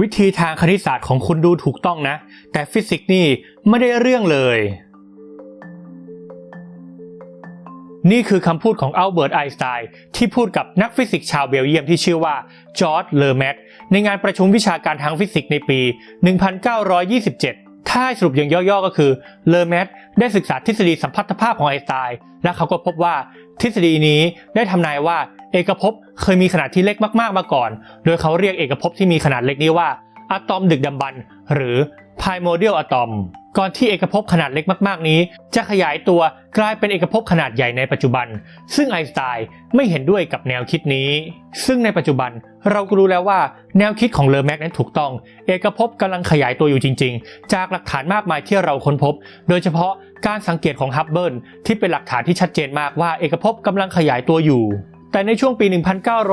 วิธีทางคณิตศาสตร์ของคุณดูถูกต้องนะ แต่ฟิสิกส์นี่ไม่ได้เรื่องเลย นี่คือคำพูดของอัลเบิร์ตไอน์สไตน์ที่พูดกับนักฟิสิกส์ชาวเบลเยียมที่ชื่อว่าจอร์จเลอแมกในงานประชุมวิชาการทางฟิสิกส์ในปี 1927 ถ้าสรุปอย่างย่อๆก็คือเลอแมกได้ศึกษาทฤษฎีสัมพัทธภาพของไอน์สไตน์และเขาก็พบว่าทฤษฎีนี้ได้ทำนายว่า เอกภพเคยมีขนาดที่เล็กมากๆมาก่อน โดยเขาเรียกเอกภพที่มีขนาดเล็กนี้ว่าอะตอมดึกดำบรรพ์หรือ primordial atom ก่อนที่เอกภพขนาดเล็กมากๆนี้ จะขยายตัวกลายเป็นเอกภพขนาดใหญ่ในปัจจุบัน ซึ่งไอน์สไตน์ไม่เห็นด้วยกับแนวคิดนี้ ซึ่งในปัจจุบันเราก็รู้แล้วว่าแนวคิดของเลอแม็กนั้นถูกต้อง เอกภพกำลังขยายตัวอยู่จริง ๆ จากหลักฐานมากมายที่เราค้นพบ โดยเฉพาะการสังเกตของฮับเบิลที่เป็นหลักฐานที่ชัดเจนมากว่าเอกภพกำลังขยายตัวอยู่ แต่ในช่วงปี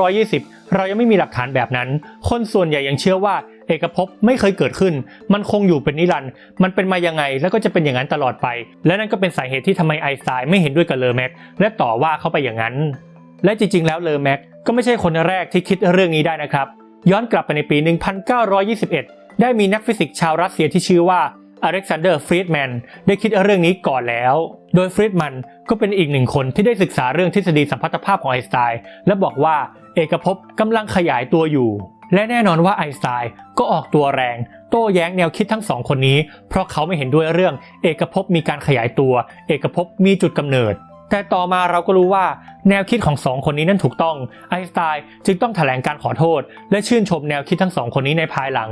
1920 เรายังไม่มีหลักฐานแบบนั้น คนส่วนใหญ่ยังเชื่อว่า เอกภพไม่เคยเกิดขึ้น มันคงอยู่เป็นนิรันด์มันเป็นมายังไงแล้วก็จะเป็นอย่างนั้นตลอดไป และนั่นก็เป็นสาเหตุที่ทำไมไอน์สไตน์ไม่เห็นด้วยกับเลอแม็กและต่อว่าเขาไปอย่างนั้น และจริง ๆ แล้วเลอแม็กก็ไม่ใช่คนแรกที่คิดเรื่องนี้ได้นะครับ ย้อนกลับไปในปี 1921 ได้มีนักฟิสิกส์ชาวรัสเซียที่ชื่อว่า อเล็กซานเดอร์ฟรีดแมนได้คิดเรื่องนี้ก่อนแล้ว โดยฟรีดมันก็เป็นอีกหนึ่งคนที่ได้ศึกษาเรื่องทฤษฎีสัมพัทธภาพของไอน์สไตน์และบอกว่าเอกภพกำลังขยายตัวอยู่ และแน่นอนว่าไอน์สไตน์ก็ออกตัวแรง โต้แย้งแนวคิดทั้งสองคนนี้ เพราะเขาไม่เห็นด้วยเรื่อง เอกภพมีการขยายตัว เอกภพมีจุดกำเนิดแต่ต่อมาเราก็รู้ว่าแนวคิดของสองคนนี้นั้นถูกต้อง ไอน์สไตน์จึงต้องแถลงการขอโทษ และชื่นชมแนวคิดทั้งสองคนนี้ในภายหลัง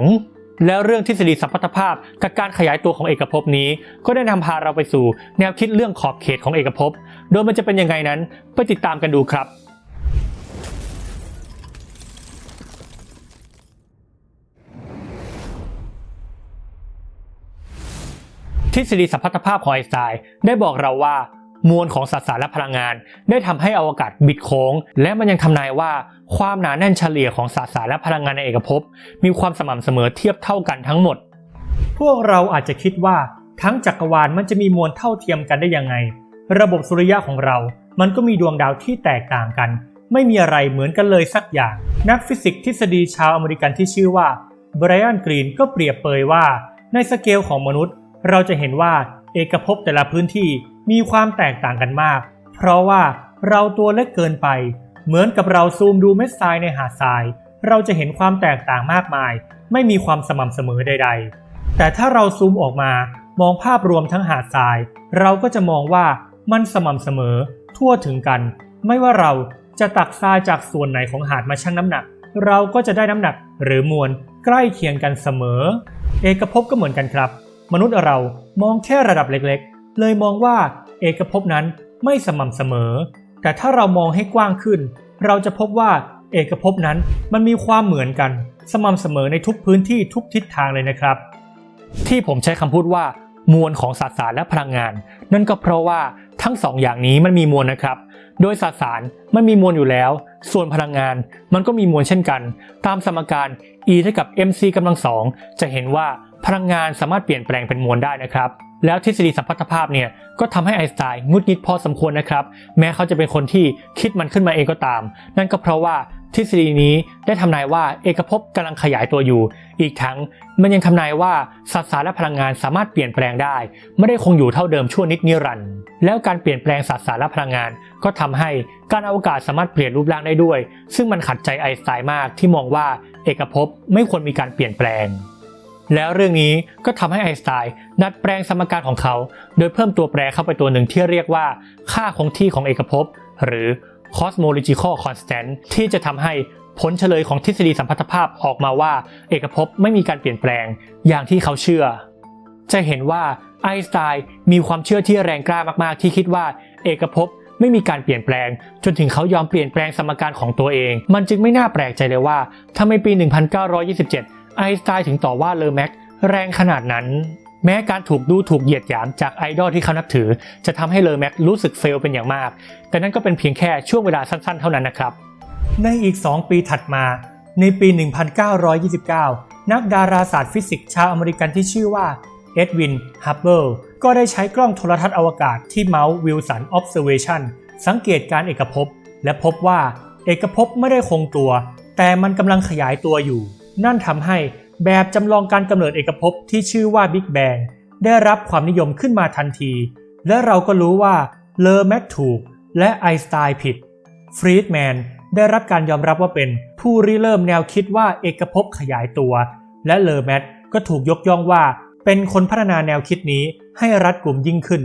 แล้วเรื่องทฤษฎีสัมพัทธภาพกับการขยายตัวของเอกภพนี้ ก็ได้นำพาเราไปสู่แนวคิดเรื่องขอบเขตของเอกภพ โดยมันจะเป็นยังไงนั้นไปติดตามกันดูครับทฤษฎีสัมพัทธภาพของไอน์สไตน์ได้บอกเราว่า มวลของสสารและพลังงาน ได้ทำให้อวกาศบิดโค้ง และมันยังทำนายว่าความหนาแน่นเฉลี่ยของสสารและพลังงานในเอกภพมีความสม่ำเสมอเทียบเท่ากันทั้งหมด พวกเราอาจจะคิดว่าทั้งจักรวาลมันจะมีมวลเท่าเทียมกันได้ยังไง ระบบสุริยะของเรา มันก็มีดวงดาวที่แตกต่างกัน ไม่มีอะไรเหมือนกันเลยสักอย่าง นักฟิสิกส์ทฤษฎีชาวอเมริกันที่ชื่อว่าไบรอันกรีนก็เปรียบเปยว่า ในสเกลของมนุษย์ เราจะเห็นว่าเอกภพแต่ละพื้นที่ มีความแตกต่างกันมาก เพราะว่าเราตัวเล็กเกินไป เหมือนกับเราซูมดูเม็ดทรายในหาดทราย เราจะเห็นความแตกต่างมากมาย ไม่มีความสม่ำเสมอใด ๆ แต่ถ้าเราซูมออกมามองภาพรวมทั้งหาดทราย เราก็จะมองว่ามันสม่ำเสมอ ทั่วถึงกัน ไม่ว่าเราจะตักทรายจากส่วนไหนของหาดมาชั่งน้ำหนัก เราก็จะได้น้ำหนักหรือมวลใกล้เคียงกันเสมอ เอกภพก็เหมือนกันครับ มนุษย์เรามองแค่ระดับเล็กๆ เลยมองว่าเอกภพนั้นไม่สม่ำเสมอ แต่ถ้าเรามองให้กว้างขึ้น เราจะพบว่าเอกภพนั้นมันมีความเหมือนกัน สม่ำเสมอในทุกพื้นที่ทุกทิศทางเลยนะครับ ที่ผมใช้คำพูดว่ามวลของสสารและพลังงาน นั่นก็เพราะว่าทั้งสองอย่างนี้มันมีมวลนะครับ โดยสสารมันมีมวลอยู่แล้ว ส่วนพลังงานมันก็มีมวลเช่นกัน ตามสมการ E เท่ากับ mc กำลังสองจะเห็นว่าพลังงานสามารถเปลี่ยนแปลงเป็นมวลได้นะครับ แล้วทฤษฎีสัมพัทธภาพเนี่ยก็ทำให้ไอน์สไตน์งุดงิดพอสมควรนะครับ แม้เขาจะเป็นคนที่คิดมันขึ้นมาเองก็ตาม นั่นก็เพราะว่า ทฤษฎีนี้ได้ทำนายว่าเอกภพกำลังขยายตัวอยู่ อีกทั้งมันยังทำนายว่าสสารและพลังงานสามารถเปลี่ยนแปลงได้ ไม่ได้คงอยู่เท่าเดิมชั่วนิดนิรันดร์แล้วการเปลี่ยนแปลงสสารและพลังงาน ก็ทำให้การอวกาศสามารถเปลี่ยนรูปร่างได้ด้วย ซึ่งมันขัดใจไอน์สไตน์มากที่มองว่าเอกภพไม่ควรมีการเปลี่ยนแปลง แล้วเรื่องนี้ก็ทำให้ไอน์สไตน์ดัดแปลงสมการของเขา โดยเพิ่มตัวแปรเข้าไปตัวหนึ่งที่เรียกว่า ค่าคงที่ของเอกภพหรือ cosmological constant ที่จะทำให้ผลเฉลยของทฤษฎีสัมพัทธภาพออกมาว่า เอกภพไม่มีการเปลี่ยนแปลงอย่างที่เขาเชื่อ จะเห็นว่าไอน์สไตน์มีความเชื่อที่แรงกล้ามากๆ ที่คิดว่าเอกภพไม่มีการเปลี่ยนแปลง จนถึงเขายอมเปลี่ยนแปลงสมการของตัวเอง มันจึงไม่น่าแปลกใจเลยว่าทำไมปี 1927 ไอน์สไตน์ถึงต่อว่าเลอแม็กแรงขนาดนั้น แม้การถูกดูถูกเหยียดหยามจากไอดอลที่เขานับถือ จะทำให้เลอแม็กรู้สึกเฟลเป็นอย่างมาก แต่นั่นก็เป็นเพียงแค่ช่วงเวลาสั้นๆ เท่านั้นนะครับ ในอีก 2 ปีถัดมา ในปี 1929 นักดาราศาสตร์ฟิสิกส์ชาวอเมริกันที่ชื่อว่าเอ็ดวิน ฮับเบิล ก็ได้ใช้กล้องโทรทัศน์อวกาศที่เมาส์วิลสันออ s เ r v a t i o n สังเกตการเอกภพ และพบว่าเอกภพไม่ได้คงตัว แต่มันกำลังขยายตัวอยู่ นั่นทำให้ แบบจำลองการกำเนิดเอกภพที่ชื่อว่าบิ๊กแบงได้รับความนิยมขึ้นมาทันที และเราก็รู้ว่าเลอแมทถูก และไอสไตน์ผิดฟรีดแมนได้รับการยอมรับว่าเป็นผู้ริเริ่มแนวคิดว่าเอกภพขยายตัว และเลอแมทก็ถูกยกย่องว่าเป็นคนพัฒนาแนวคิดนี้ให้รัดกลุ่มยิ่งขึ้น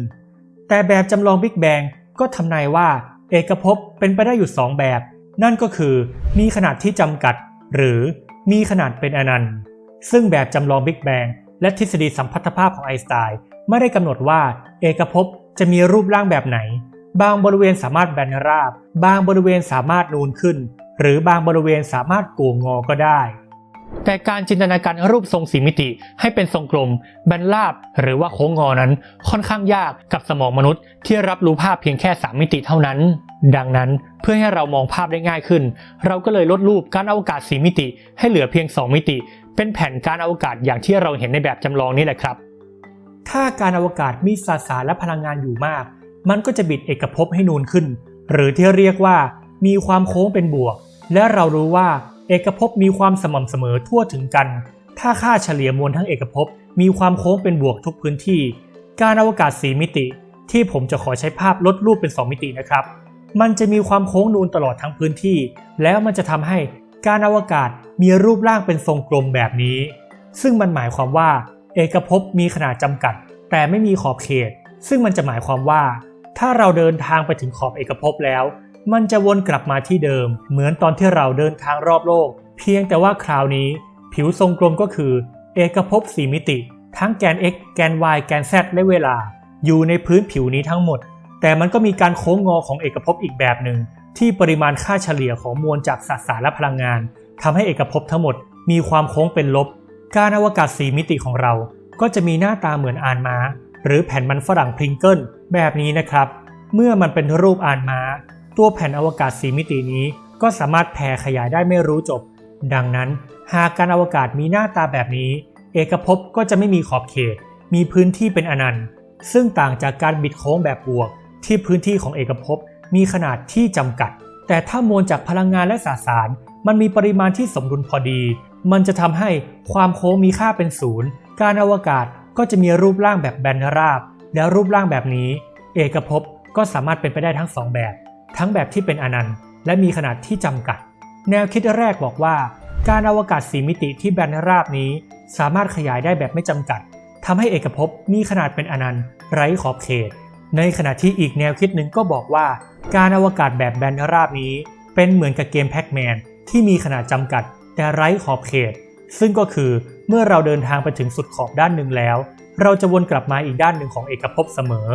แต่แบบจำลองบิ๊กแบงก็ทำนายว่าเอกภพเป็นไปได้อยู่สองแบบ นั่นก็คือมีขนาดที่จำกัด หรือมีขนาดเป็นอนันต์ ซึ่งแบบจำลองบิ๊กแบงและทฤษฎีสัมพัทธภาพของไอน์สไตน์ไม่ได้กำหนดว่าเอกภพจะมีรูปร่างแบบไหน บางบริเวณสามารถแบนราบ บางบริเวณสามารถนูนขึ้น หรือบางบริเวณสามารถโก่งงอก็ได้ แต่การจินตนาการรูปทรงสีมิติให้เป็นทรงกลม แบนราบ หรือว่าโค้งงอนั้นค่อนข้างยากกับสมองมนุษย์ ที่รับรู้ภาพเพียงแค่ 3 มิติเท่านั้น ดังนั้นเพื่อให้เรามองภาพได้ง่ายขึ้น เราก็เลยลดรูปการอวกาศสีมิติ ให้เหลือเพียง 2 มิติ เป็นแผ่นการอวกาศอย่างที่เราเห็นในแบบจำลองนี้แหละครับ ถ้าการอวกาศมีสสารและพลังงานอยู่มาก มันก็จะบิดเอกภพให้นูนขึ้น หรือที่เรียกว่า มีความโค้งเป็นบวก และเรารู้ว่าเอกภพมีความสม่ำเสมอทั่วถึงกัน ถ้าค่าเฉลี่ยมวลทั้งเอกภพมีความโค้งเป็นบวกทุกพื้นที่ การอวกาศสีมิติ ที่ผมจะขอใช้ภาพลดรูปเป็น 2 มิตินะครับ มันจะมีความโค้งนูนตลอดทั้งพื้นที่ แล้วมันจะทำให้ การอวกาศมีรูปร่างเป็นทรงกลมแบบนี้ ซึ่งมันหมายความว่า เอกภพมีขนาดจำกัด แต่ไม่มีขอบเขต ซึ่งมันจะหมายความว่า ถ้าเราเดินทางไปถึงขอบเอกภพแล้ว มันจะวนกลับมาที่เดิม เหมือนตอนที่เราเดินทางรอบโลก เพียงแต่ว่าคราวนี้ ผิวทรงกลมก็คือ เอกภพสี่มิติ ทั้งแกน x แกน y แกน z และเวลา อยู่ในพื้นผิวนี้ทั้งหมด แต่มันก็มีการโค้งงอของเอกภพอีกแบบหนึ่ง ที่ปริมาณค่าเฉลี่ยของมวลจากสสารและพลังงานทำให้เอกภพทั้งหมดมีความโค้งเป็นลบ การอวกาศสีมิติของเรา ก็จะมีหน้าตาเหมือนอานม้า หรือแผ่นมันฝรั่งพริงเกิลแบบนี้นะครับ เมื่อมันเป็นรูปอานม้า ตัวแผ่นอวกาศสีมิตินี้ ก็สามารถแผ่ขยายได้ไม่รู้จบ ดังนั้น หากการอวกาศมีหน้าตาแบบนี้ เอกภพก็จะไม่มีขอบเขต มีพื้นที่เป็นอนันต์ ซึ่งต่างจากการบิดโค้งแบบบวก ที่พื้นที่ของเอกภพ มีขนาดที่จำกัด แต่ถ้ามวลจากพลังงานและสสาร มันมีปริมาณที่สมดุลพอดี มันจะทำให้ความโค้งมีค่าเป็นศูนย์ การอวกาศก็จะมีรูปร่างแบบแบนราบ และรูปร่างแบบนี้ เอกภพก็สามารถเป็นไปได้ทั้งสองแบบ ทั้งแบบที่เป็นอนันต์ และมีขนาดที่จำกัด แนวคิดแรกบอกว่า การอวกาศสีมิติที่แบนราบนี้ สามารถขยายได้แบบไม่จำกัดทำให้เอกภพมีขนาดเป็นอนันต์ ไร้ขอบเขต ในขณะที่อีกแนวคิดหนึ่งก็บอกว่า การอวกาศแบบแบนราบนี้ เป็นเหมือนกับเกมแพ็กแมนที่มีขนาดจำกัดแต่ไร้ขอบเขต ซึ่งก็คือเมื่อเราเดินทางไปถึงสุดขอบด้านหนึ่งแล้ว เราจะวนกลับมาอีกด้านหนึ่งของเอกภพเสมอ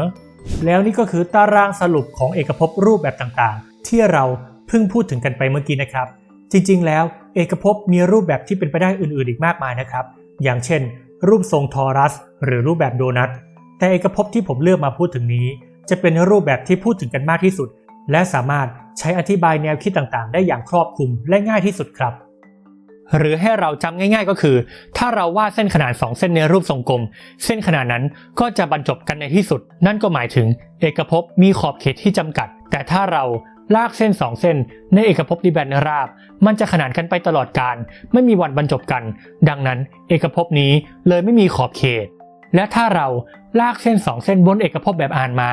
แล้วนี่ก็คือตารางสรุปของเอกภพรูปแบบต่างๆ ที่เราเพิ่งพูดถึงกันไปเมื่อกี้นะครับ จริงๆ แล้วเอกภพมีรูปแบบที่เป็นไปได้อื่นๆ อีกมากมายนะครับ อย่างเช่น รูปทรงทอรัส หรือรูปแบบโดนัทแต่เอกภพที่ผมเลือกมาพูดถึงนี้ จะเป็นรูปแบบที่พูดถึงกันมากที่สุด และสามารถใช้อธิบายแนวคิดต่างๆ ได้อย่างครอบคลุมและง่ายที่สุดครับ หรือให้เราจำง่ายๆก็คือ ถ้าเราวาดเส้นขนาด 2 เส้นในรูปทรงกลม เส้นขนาดนั้นก็จะบรรจบกันในที่สุด นั่นก็หมายถึง เอกภพมีขอบเขตที่จำกัด แต่ถ้าเราลากเส้น 2 เส้น ในเอกภพที่แบนราบ มันจะขนานกันไปตลอดการ ไม่มีวันบรรจบกัน ดังนั้น เอกภพนี้เลยไม่มีขอบเขต และถ้าเราลากเส้น 2 เส้นบนเอกภพแบบอ่านมา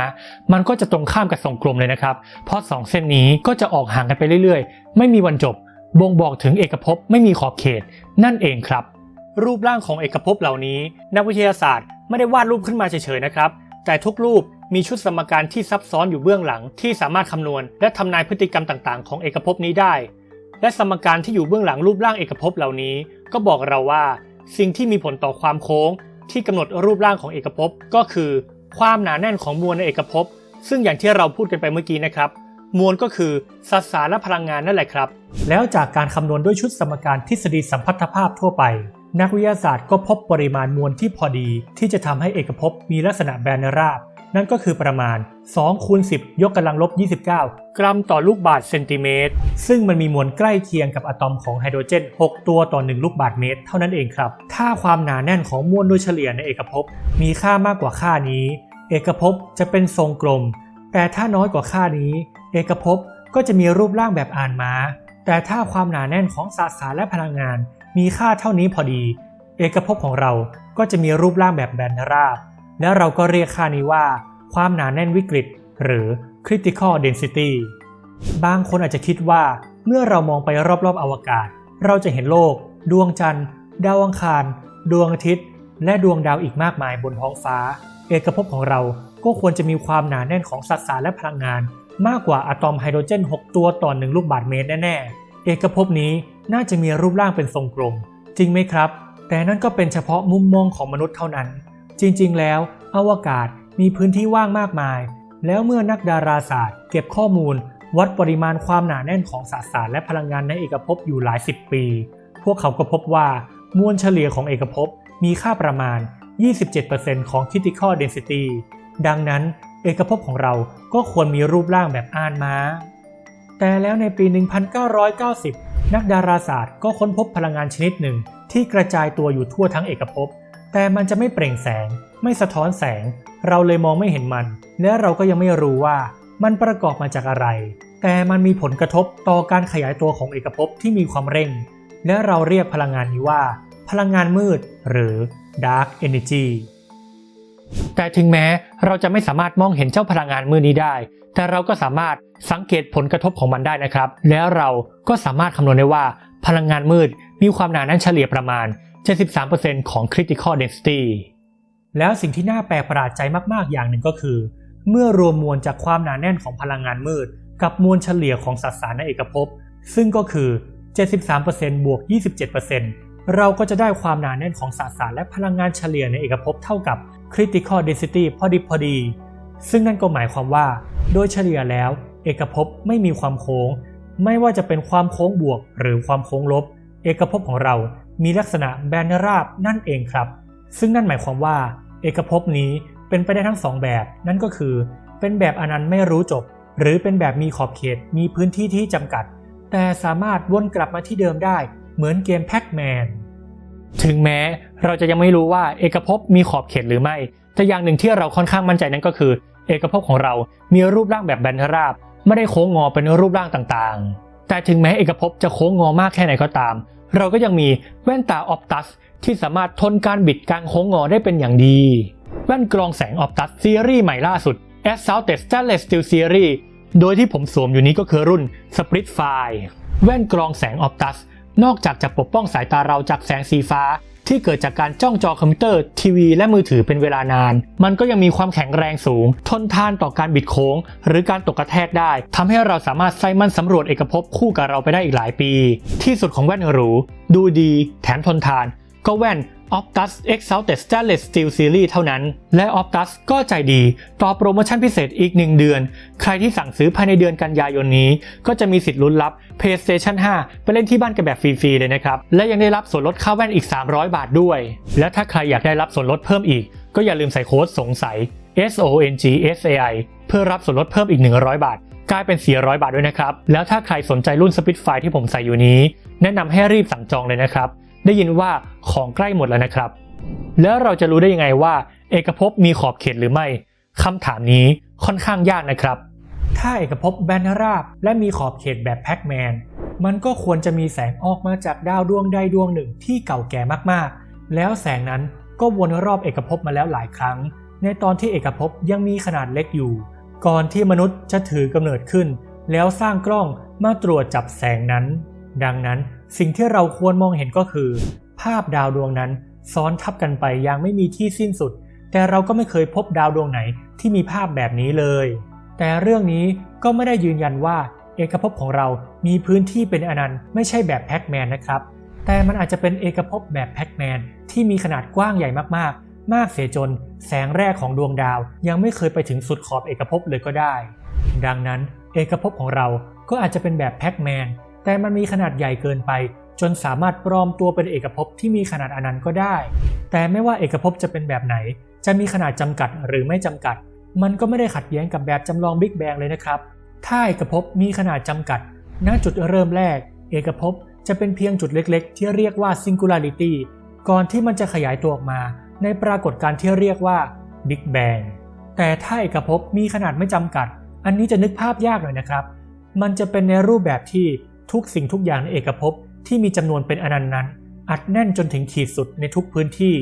มันก็จะตรงข้ามกับทรงกลมเลยนะครับ เพราะ 2 เส้นนี้ก็จะออกห่างกันไปเรื่อยๆ ไม่มีวันจบ บ่งบอกถึงเอกภพไม่มีขอบเขต นั่นเองครับ รูปร่างของเอกภพเหล่านี้ นักวิทยาศาสตร์ไม่ได้วาดรูปขึ้นมาเฉยๆนะครับ แต่ทุกรูปมีชุดสมการที่ซับซ้อนอยู่เบื้องหลัง ที่สามารถคำนวณ และทำนายพฤติกรรมต่างๆ ของเอกภพนี้ได้ และสมการที่อยู่เบื้องหลังรูปร่างเอกภพเหล่านี้ ก็บอกเราว่า สิ่งที่มีผลต่อความโค้ง ที่กำหนดรูปร่างของเอกภพก็คือ ความหนาแน่นของมวลในเอกภพซึ่งอย่างที่เราพูดกันไปเมื่อกี้นะครับ มวลก็คือสสารและพลังงานนั่นแหละครับ แล้วจากการคำนวณด้วยชุดสมการทฤษฎีสัมพัทธภาพทั่วไป นักวิทยาศาสตร์ก็พบปริมาณมวลที่พอดี ที่จะทำให้เอกภพมีลักษณะแบนราบ นั่นก็คือประมาณ2คูณ10 ยกกำลังลบ 29 กรัมต่อลูกบาศก์เซนติเมตร ซึ่งมันมีมวลใกล้เคียงกับอะตอมของไฮโดรเจน 6 ตัวต่อ 1 ลูกบาศก์เมตร เท่านั้นเองครับ ถ้าความหนาแน่นของมวลโดยเฉลี่ยในเอกภพมีค่ามากกว่าค่านี้ เอกภพจะเป็นทรงกลม แต่ถ้าน้อยกว่าค่านี้ เอกภพก็จะมีรูปร่างแบบอ่านม้า แต่ถ้าความหนาแน่นของสสารและพลังงาน มีค่าเท่านี้พอดี เอกภพของเราก็จะมีรูปร่างแบบแบนราบ และเราก็เรียกค่านี้ว่า ความหนาแน่นวิกฤต หรือ critical density บางคนอาจจะคิดว่า เมื่อเรามองไปรอบๆอวกาศ เราจะเห็นโลก ดวงจันทร์ ดาวอังคาร ดวงอาทิตย์ และดวงดาวอีกมากมายบนท้องฟ้า เอกภพของเราก็ควรจะมีความหนาแน่นของสสารและพลังงาน มากกว่าอะตอมไฮโดรเจน 6 ตัวต่อหนึ่งลูกบาศก์เมตรแน่ๆ เอกภพนี้น่าจะมีรูปร่างเป็นทรงกลม จริงไหมครับ แต่นั่นก็เป็นเฉพาะมุมมองของมนุษย์เท่านั้น จริงๆ แล้ว อวกาศมีพื้นที่ว่างมากมาย แล้วเมื่อนักดาราศาสตร์ เก็บข้อมูล วัดปริมาณความหนาแน่นของสสารและพลังงานในเอกภพอยู่หลายสิบปี พวกเขาก็พบว่ามวลเฉลี่ยของเอกภพมีค่าประมาณ 27%ของ critical density ดังนั้นเอกภพของเราก็ควรมีรูปร่างแบบอ่านม้า แต่แล้วในปี 1990 นักดาราศาสตร์ก็ค้นพบพลังงานชนิดหนึ่งที่กระจายตัวอยู่ทั่วทั้งเอกภพ แต่มันจะไม่เปล่งแสง ไม่สะท้อนแสง เราเลยมองไม่เห็นมัน และเราก็ยังไม่รู้ว่ามันประกอบมาจากอะไร แต่มันมีผลกระทบต่อการขยายตัวของเอกภพที่มีความเร่ง และเราเรียกพลังงานนี้ว่า พลังงานมืด หรือ dark energy แต่ถึงแม้เราจะไม่สามารถมองเห็นเจ้าพลังงานมืดนี้ได้ แต่เราก็สามารถสังเกตผลกระทบของมันได้นะครับ แล้วเราก็สามารถคำนวณได้ว่าพลังงานมืดมีความหนาแน่นเฉลี่ยประมาณ 73%ของ critical density แล้วสิ่งที่น่าแปลกประหลาดใจมาก ๆ อย่างหนึ่งก็คือ เมื่อรวมมวลจากความหนาแน่นของพลังงานมืด กับมวลเฉลี่ยของสสารในเอกภพ ซึ่งก็คือ 73%บวก 27%เราก็จะได้ความหนาแน่นของสสารและพลังงานเฉลี่ยในเอกภพเท่ากับ critical density พอดีพอดี ซึ่งนั่นก็หมายความว่า โดยเฉลี่ยแล้ว เอกภพไม่มีความโค้ง ไม่ว่าจะเป็นความโค้งบวกหรือความโค้งลบ เอกภพของเรา มีลักษณะแบนราบนั่นเองครับ ซึ่งนั่นหมายความว่า เอกภพนี้เป็นไปได้ทั้งสองแบบ นั่นก็คือ เป็นแบบอนันต์ไม่รู้จบ หรือเป็นแบบมีขอบเขตมีพื้นที่ที่จำกัด แต่สามารถวนกลับมาที่เดิมได้เหมือนเกมแพ็กแมนถึงแม้เราจะยังไม่รู้ว่าเอกภพมีขอบเขตหรือไม่ แต่อย่างหนึ่งที่เราค่อนข้างมั่นใจนั่นก็คือ เอกภพของเรา มีรูปร่างแบบแบนราบ ไม่ได้โค้งงอเป็นรูปร่างต่างๆ แต่ถึงแม้เอกภพจะโค้งงอมากแค่ไหนก็ตาม เราก็ยังมีแว่นตาออปตัสที่สามารถทนการบิดการโค้งงอได้เป็นอย่างดี แว่นกรองแสงออปตัสซีรีส์ใหม่ล่าสุด a s s a u t e d Stainless Steel Series โดยที่ผมสวมอยู่นี้ก็คือรุ่น Split Fire แว่นกรองแสงออปตัสนอกจากจะปกป้องสายตาเราจากแสงสีฟ้า ที่เกิดจากการจ้องจอคอมพิวเตอร์ ทีวีและมือถือเป็นเวลานาน มันก็ยังมีความแข็งแรงสูง ทนทานต่อการบิดโค้ง หรือการตกกระแทกได้ทำให้เราสามารถไซมันสำรวจเอกภพคู่กับเราไปได้อีกหลายปี ที่สุดของแว่นหรู ดูดี แถมทนทาน ก็แว่น Optus Exalted Stainless Steel Series เท่านั้น และ Optus ก็ใจดีต่อโปรโมชั่นพิเศษอีก 1 เดือน ใครที่สั่งซื้อภายในเดือนกันยายนนี้ ก็จะมีสิทธิ์ลุ้นรับ PlayStation 5 ไปเล่นที่บ้านกันแบบฟรีๆ เลยนะครับ และยังได้รับส่วนลดค่าแว่นอีก 300 บาทด้วย และถ้าใครอยากได้รับส่วนลดเพิ่มอีก ก็อย่าลืมใส่โค้ดสงสัย S O N G S A I เพื่อรับส่วนลดเพิ่มอีก 100 บาทกลายเป็น 400 บาทด้วยนะครับ แล้วถ้าใครสนใจรุ่น Spitfire ที่ผมใส่อยู่นี้ แนะนำให้รีบสั่งจองเลยนะครับ ได้ยินว่าของใกล้หมดแล้วนะครับ แล้วเราจะรู้ได้ยังไงว่า เอกภพมีขอบเขตหรือไม่คำถามนี้ค่อนข้างยากนะครับ ถ้าเอกภพแบนราบ และมีขอบเขตแบบแพ็กแมน มันก็ควรจะมีแสงออกมาจากดาวดวงใดดวงหนึ่งที่เก่าแก่มากๆ แล้วแสงนั้นก็วนรอบเอกภพมาแล้วหลายครั้ง ในตอนที่เอกภพยังมีขนาดเล็กอยู่ ก่อนที่มนุษย์จะถือกำเนิดขึ้น แล้วสร้างกล้องมาตรวจจับแสงนั้น ดังนั้น สิ่งที่เราควรมองเห็นก็คือ ภาพดาวดวงนั้นซ้อนทับกันไปอย่างไม่มีที่สิ้นสุด แต่เราก็ไม่เคยพบดาวดวงไหนที่มีภาพแบบนี้เลย แต่เรื่องนี้ก็ไม่ได้ยืนยันว่าเอกภพของเรามีพื้นที่เป็นอนันต์ไม่ใช่แบบแพ็กแมนนะครับ แต่มันอาจจะเป็นเอกภพแบบแพ็กแมนที่มีขนาดกว้างใหญ่มากๆ มากเสียจนแสงแรกของดวงดาว ยังไม่เคยไปถึงสุดขอบเอกภพเลยก็ได้ ดังนั้นเอกภพของเราก็อาจจะเป็นแบบแพ็กแมน แต่มันมีขนาดใหญ่เกินไป จนสามารถปลอมตัวเป็นเอกภพที่มีขนาดอนันต์ก็ได้ แต่ไม่ว่าเอกภพจะเป็นแบบไหน จะมีขนาดจำกัดหรือไม่จำกัด มันก็ไม่ได้ขัดแย้งกับแบบจำลองบิ๊กแบงเลยนะครับ ถ้าเอกภพมีขนาดจำกัด ณ จุดเริ่มแรก เอกภพจะเป็นเพียงจุดเล็ก ๆ ที่เรียกว่า singularity ก่อนที่มันจะขยายตัวออกมา ในปรากฏการณ์ที่เรียกว่า Big Bang แต่ถ้าเอกภพมีขนาดไม่จำกัด อันนี้จะนึกภาพยากหน่อยนะครับ มันจะเป็นในรูปแบบที่ ทุกสิ่งทุกอย่างในเอกภพที่มีจำนวนเป็นอนันต์นั้น อัดแน่นจนถึงขีดสุดในทุกพื้นที่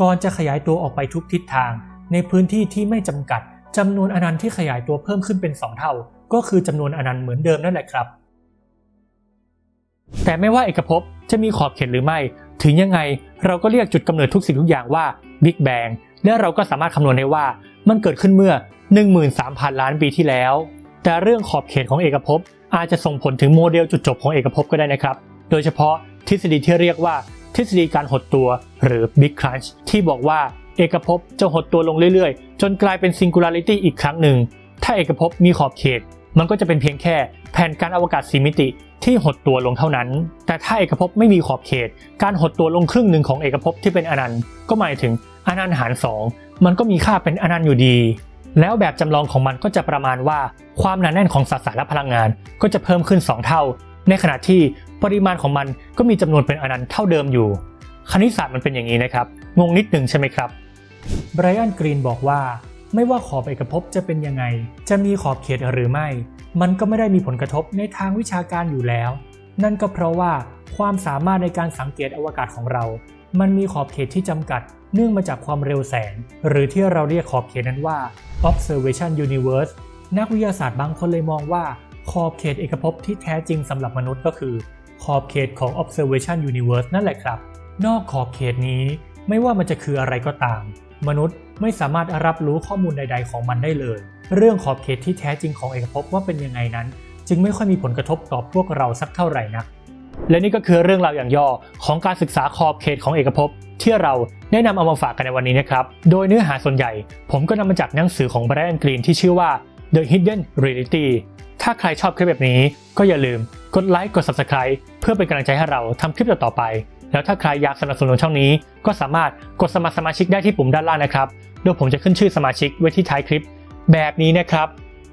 ก่อนจะขยายตัวออกไปทุกทิศทาง ในพื้นที่ที่ไม่จำกัดจำนวนอนันต์ที่ขยายตัวเพิ่มขึ้นเป็น 2 เท่า ก็คือจำนวนอนันต์เหมือนเดิมนั่นแหละครับ แต่ไม่ว่าเอกภพจะมีขอบเขตหรือไม่ ถึงยังไงเราก็เรียกจุดกำเนิดทุกสิ่งทุกอย่างว่า Big Bang และเราก็สามารถคำนวณได้ว่ามันเกิดขึ้นเมื่อ 13,000 ล้านปีที่แล้ว แต่เรื่องขอบเขตของเอกภพ อาจจะส่งผลถึงโมเดลจุดจบของเอกภพก็ได้นะครับ โดยเฉพาะทฤษฎีที่เรียกว่าทฤษฎีการหดตัวหรือ Big Crunch ที่บอกว่าเอกภพจะหดตัวลงเรื่อยๆ จนกลายเป็น Singularity อีกครั้งหนึ่ง ถ้าเอกภพมีขอบเขต มันก็จะเป็นเพียงแค่แผ่นการอวกาศสีมิติที่หดตัวลงเท่านั้น แต่ถ้าเอกภพไม่มีขอบเขต การหดตัวลงครึ่งหนึ่งของเอกภพที่เป็นอนันต์ ก็หมายถึงอนันต์หาร 2 มันก็มีค่าเป็นอนันต์อยู่ดี แล้วแบบจำลองของมันก็จะประมาณว่าความหนาแน่นของสสารและพลังงานก็จะเพิ่มขึ้น 2 เท่า ในขณะที่ปริมาณของมันก็มีจำนวนเป็นอนันต์เท่าเดิมอยู่ คณิตศาสตร์มันเป็นอย่างนี้นะครับ งงนิดหนึ่งใช่ไหมครับไบรอันกรีนบอกว่า ไม่ว่าขอบเอกภพจะเป็นยังไง จะมีขอบเขตหรือไม่ มันก็ไม่ได้มีผลกระทบในทางวิชาการอยู่แล้ว นั่นก็เพราะว่าความสามารถในการสังเกตอวกาศของเรา มันมีขอบเขตที่จำกัด เนื่องมาจากความเร็วแสง หรือที่เราเรียกขอบเขตนั้นว่า observation universe นักวิทยาศาสตร์บางคนเลยมองว่า ขอบเขตเอกภพที่แท้จริงสำหรับมนุษย์ก็คือ ขอบเขตของ observation universe นั่นแหละครับ นอกขอบเขตนี้ไม่ว่ามันจะคืออะไรก็ตาม มนุษย์ไม่สามารถรับรู้ข้อมูลใด ๆ ของมันได้เลย เรื่องขอบเขตที่แท้จริงของเอกภพว่าเป็นยังไงนั้น จึงไม่ค่อยมีผลกระทบต่อพวกเราสักเท่าไหร่นักและนี่ก็คือเรื่องราวอย่างย่อของการศึกษาขอบเขตของเอกภพที่เรา ได้นำเอามาฝากกันในวันนี้นะครับ โดยเนื้อหาส่วนใหญ่ ผมก็นำมาจากหนังสือของ Brian Greene ที่ชื่อว่า The Hidden Reality ถ้าใครชอบคลิปแบบนี้ก็อย่าลืมกดไลค์กด Subscribe เพื่อเป็นกำลังใจให้เราทำคลิปต่อไป แล้วถ้าใครอยากสนับสนุนช่องนี้ ก็สามารถกดสมัครสมาชิกได้ที่ปุ่มด้านล่างนะครับโดยผมจะขึ้นชื่อสมาชิกไว้ที่ท้ายคลิป แบบนี้นะครับ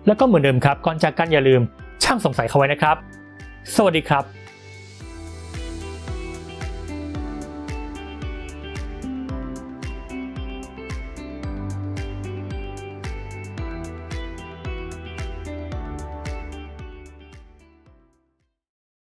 แล้วก็เหมือนเดิมครับก่อนจากกันอย่าลืม ช่างสงสัยเขาไว้นะครับ สวัสดีครับ